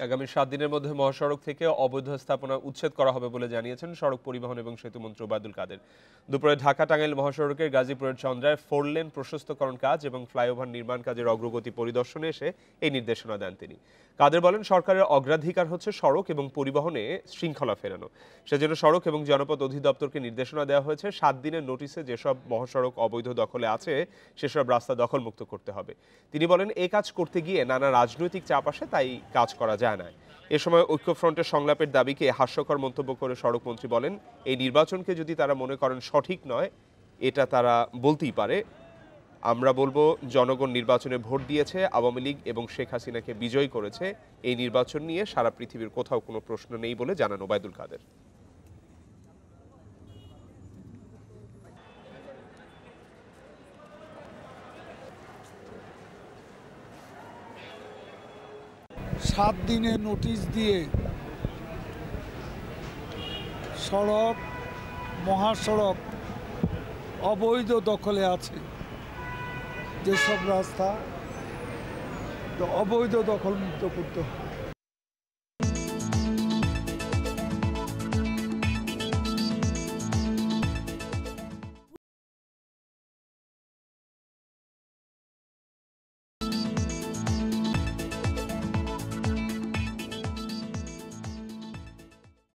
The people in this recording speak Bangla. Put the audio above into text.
আগামী সাত দিনের মধ্যে মহাসড়ক থেকে অবৈধ স্থাপনা উচ্ছেদ করা হবে বলে জানিয়েছেন সড়ক পরিবহন এবং সেতু মন্ত্রী ওবায়দুল কাদের। দুপুরে ঢাকা টাঙ্গাইল মহাসড়কের গাজীপুরের চন্দ্রায় ফোর লেন প্রশস্তকরণ কাজ এবং ফ্লাইওভার নির্মাণ কাজের অগ্রগতি পরিদর্শনে এসে এই নির্দেশনা দেন তিনি। কাদের বলেন, সরকারের অগ্রাধিকার হচ্ছে সড়ক এবং পরিবহনে শৃঙ্খলা ফেরানো। সেজন্য সড়ক এবং জনপদ অধিদপ্তরকে নির্দেশনা দেওয়া হয়েছে, সাত দিনের নোটিশে যেসব মহাসড়ক অবৈধ দখলে আছে, সেসব রাস্তা দখলমুক্ত করতে হবে। তিনি বলেন, এ কাজ করতে গিয়ে নানা রাজনৈতিক চাপ আসে, তাই কাজ করা না এ সময় ঐক্যফ্রন্টের সংলাপের দাবিকে হাস্যকর মন্তব্য করে সড়কমন্ত্রী বলেন, এই নির্বাচনকে যদি তারা মনে করেন সঠিক নয়, এটা তারা বলতেই পারে। আমরা বলব, জনগণ নির্বাচনে ভোট দিয়েছে, আওয়ামী লীগ এবং শেখ হাসিনাকে বিজয় করেছে। এই নির্বাচন নিয়ে সারা পৃথিবীর কোথাও কোনো প্রশ্ন নেই বলে জানান ওবায়দুল কাদের। সাত দিনে নোটিশ দিয়ে সড়ক, মহাসড়ক অবৈধ দখলে আছে। যেসব রাস্তা, অবৈধ দখল মুক্ত করতে হবে।